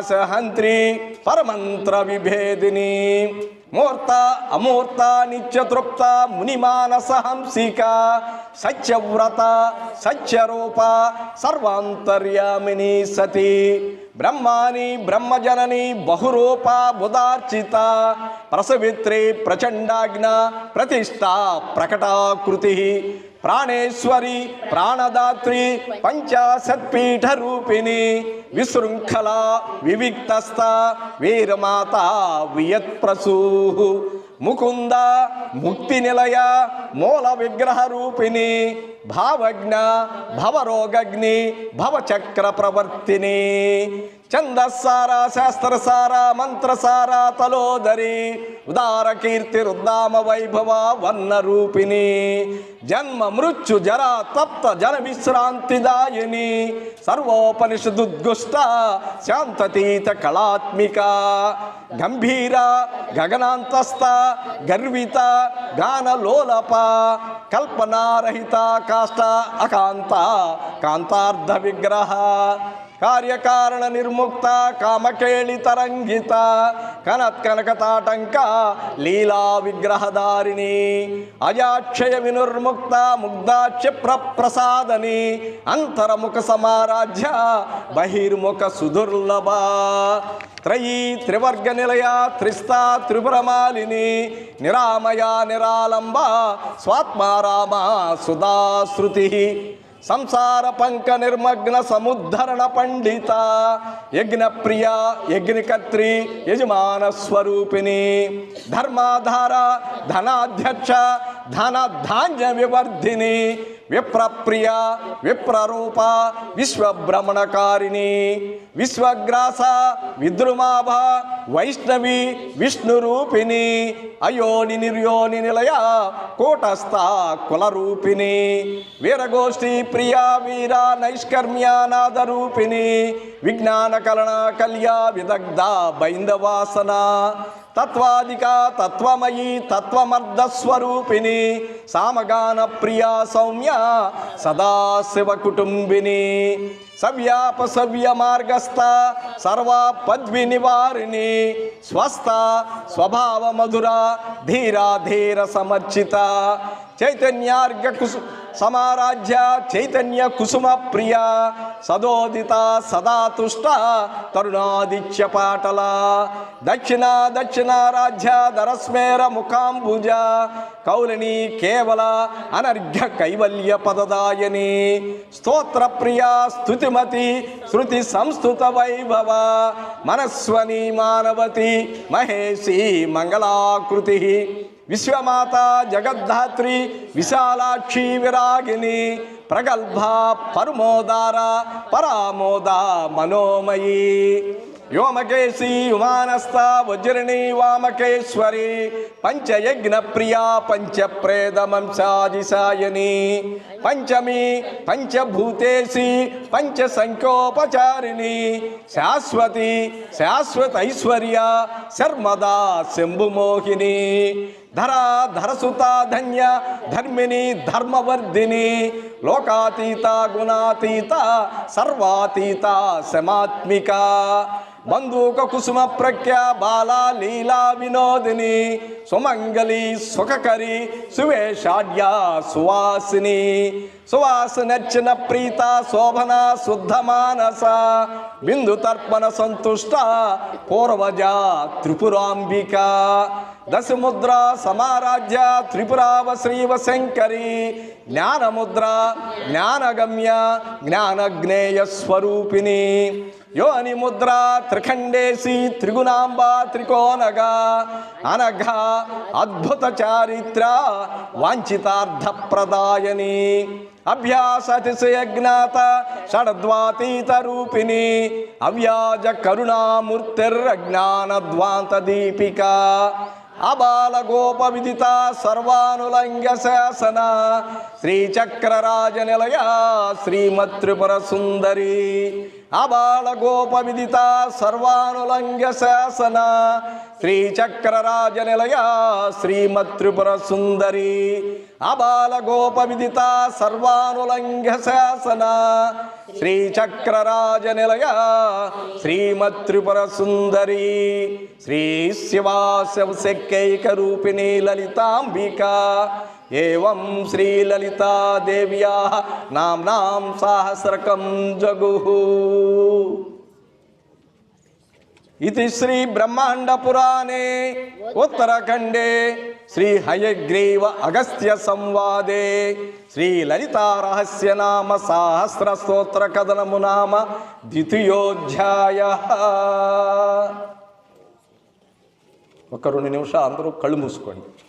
సహంత్రి పరమంత్ర విభేదిని. మూర్త అమూర్త నిత్యతృప్త మునిమానసహంసిక సత్యవ్రత సత్యరూప సర్వాంతర్యామిని సతి. బ్రహ్మాని బ్రహ్మజనని బహురూప బుధార్చిత. ప్రసవిత్రి ప్రచండాజ్ఞ ప్రతిష్టా ప్రకటాకృతి ప్రాణేశ్వరి ప్రాణదాత్రి పంచాశత్పీఠ రూపిణి విశృంఖల వివిక్తస్థ వీరమాత వియత్ప్రసూ ముకుంద ముక్తి నిలయ మూల విగ్రహ రూపిణి భావజ్ఞ భవరోగగ్ని భవచక్ర ప్రవర్తిని. ఛందస్సార శాస్త్రసార మంత్రసార తలోదరి ఉదార కీర్తి రుద్దామ వైభవ వన్న రూపిణి. జన్మ మృత్యు జర తప్త జన విశ్రాంతిదాయిని సర్వోపనిషదుద్గుష్ట శాంతతీత కళాత్మిక. గంభీర గగనాంతస్థ గర్విత గానలోలప కల్పనారహిత ಕಾಷ್ಟ ಅಕಾಂತ ಕಾಂತಾರ್ಧ ವಿಗ್ರಹ ಕಾರ್ಯಕಾರಣ ನಿರ್ಮುಕ್ತ ಕಾಮಕೇಳಿ ತರಂಗಿತ కనత్ కనకతాటంక లీలా విగ్రహదారిణి అజాక్షయ వినుర్ముక్త ముగ్ధాక్ష ప్రసాదని అంతరముఖ సమారాధ్య బహిర్ముఖ సుదుర్లభ త్రయీ త్రివర్గ నిలయ త్రిస్తా త్రిపురమాలిని నిరామయ నిరాలంబ స్వాత్మారామ సుధాశ్రుతి సంసార పంక నిర్మగ్న సముద్ధరణ పండిత యజ్ఞప్రియ యజ్ఞకర్త్రి యజమాన స్వరూపిణి ధర్మాధార ధనాధ్యక్ష ధన ధాన్య వివర్ధిని ವಿಪ್ರಪ್ರಿಯ, ವಿಪ್ರರೂಪ, ವಿಶ್ವಭ್ರಮಣಕಾರಿಣಿ, ವಿಶ್ವಗ್ರಾಸ, ವಿದ್ರುಮಾಭ, ವೈಷ್ಣವಿ, ವಿಷ್ಣುರೂಪಿಣಿ, ಅಯೋನಿ ನಿರ್ಯೋನಿ ನಿಲಯ, ಕೋಟಸ್ಥ ಕುಲರೂಪಿಣಿ, ವೀರಗೋಷ್ಠಿ ಪ್ರಿಯ, ವೀರ ನೈಷ್ಕರ್ಮ್ಯಾನಾದ ರೂಪಿಣಿ ವಿಜ್ಞಾನ ಕಲನ ಕಲ್ಯ, ವಿದಗ್ಧ ಬೈಂದವಾಸನ తత్వాదిక తత్వమయీ తత్వమర్ధస్వరూపిణి సామగాన ప్రియా సౌమ్య సదాశివ కుటుంబిని సవ్యాప సవ్య మార్గస్థ సర్వా పద్వి నివారిణి స్వస్థ స్వభావ మధుర ధీరా ధీర సమర్చిత చైతన్యార్ఘ కుసు సమారాధ్య చైతన్య కుసుమ ప్రియ సదోదిత సదాతుష్ట తరుణాదిత్య పాటల. దక్షిణ దక్షిణ రాజ్య దరస్మేర ముఖాంబుజ కౌలిని కేవల అనర్ఘ్య కైవల్య పదదాయని. స్తోత్ర ప్రియ స్థుతిమతి శృతి సంస్థుత వైభవ మనస్వని మానవతి మహేషి మంగళాకృతి. విశ్వమాత జగద్ధాత్రి విశాలాక్షి విరా విరాగిని ప్రగల్భ పరమోదార పరామోద మనోమయీ. వ్యోమకేశి ఉమానస్థ వజ్రిణి వామకేశ్వరి పంచయజ్ఞ ప్రియా పంచప్రేదమంసాదిశాయని పంచమి పంచభూతేసి పంచ సంఖ్యోపచారిణి శాశ్వతి ఐశ్వర్య శర్మదా శంభుమోహిని. ధరా ధరసుత ధన్య ధర్మిణి ధర్మవర్ధిని లోకాతీత గుణాతీత సర్వాతీత శమాత్మిక బంధూక కుసుమ ప్రఖ్య బాల లీలా వినోదిని సుమంగళి సుఖకరి సువేషాడ్య సువాసిని సువాసనర్చన ప్రీత శోభన శుద్ధ మానస బిందు తర్పణ సంతుష్ట పూర్వజ త్రిపురాంబిక దశముద్ర సమారాజ్య త్రిపురావ శ్రీవ శంకరి జ్ఞానముద్ర జ్ఞానగమ్య జ్ఞానజ్ఞేయ స్వరూపిణి. యోని ముద్ర త్రిఖండేసి త్రిగుణాంబ త్రికోణగా అనఘ అద్భుత చారిత్ర వాంఛితార్థ ప్రదాయని అభ్యాసతిశయజ్ఞాత షడ్వాతీత రూపిణి అవ్యాజ కరుణామూర్తిర్జ్ఞానద్వాంత దీపిక అబాల గోప విదిత సర్వానులంఘ్య శాసన శ్రీచక్రరాజ నిలయ శ్రీమత్రిపుర సుందరి అబాల గోప విదిత సర్వానులంఘ్య శాసన శ్రీచక్రరాజ నిలయ శ్రీమత్రిపుర సుందరి అబాల గోప శాసన సర్వానులంఘ్య నిలయ శ్రీచక్రరాజనిలయ శ్రీమత్రిపుర సుందరి శ్రీ శివాశవశక్యైక రూపిణి లలితాంబిక ఏం శ్రీలలితాదేవ్యా నాం సాహస్రకం జగు ఇది శ్రీ బ్రహ్మాండ పురాణే. ఉత్తరాఖండే శ్రీ హయగ్రీవ అగస్త్య సంవాదే. శ్రీ లలితా రహస్య నామ సహస్ర స్తోత్ర కథనము నామ ద్వితీయోధ్యాయ. ఒక రెండు నిమిషాలు అందరూ కళ్ళు మూసుకోండి.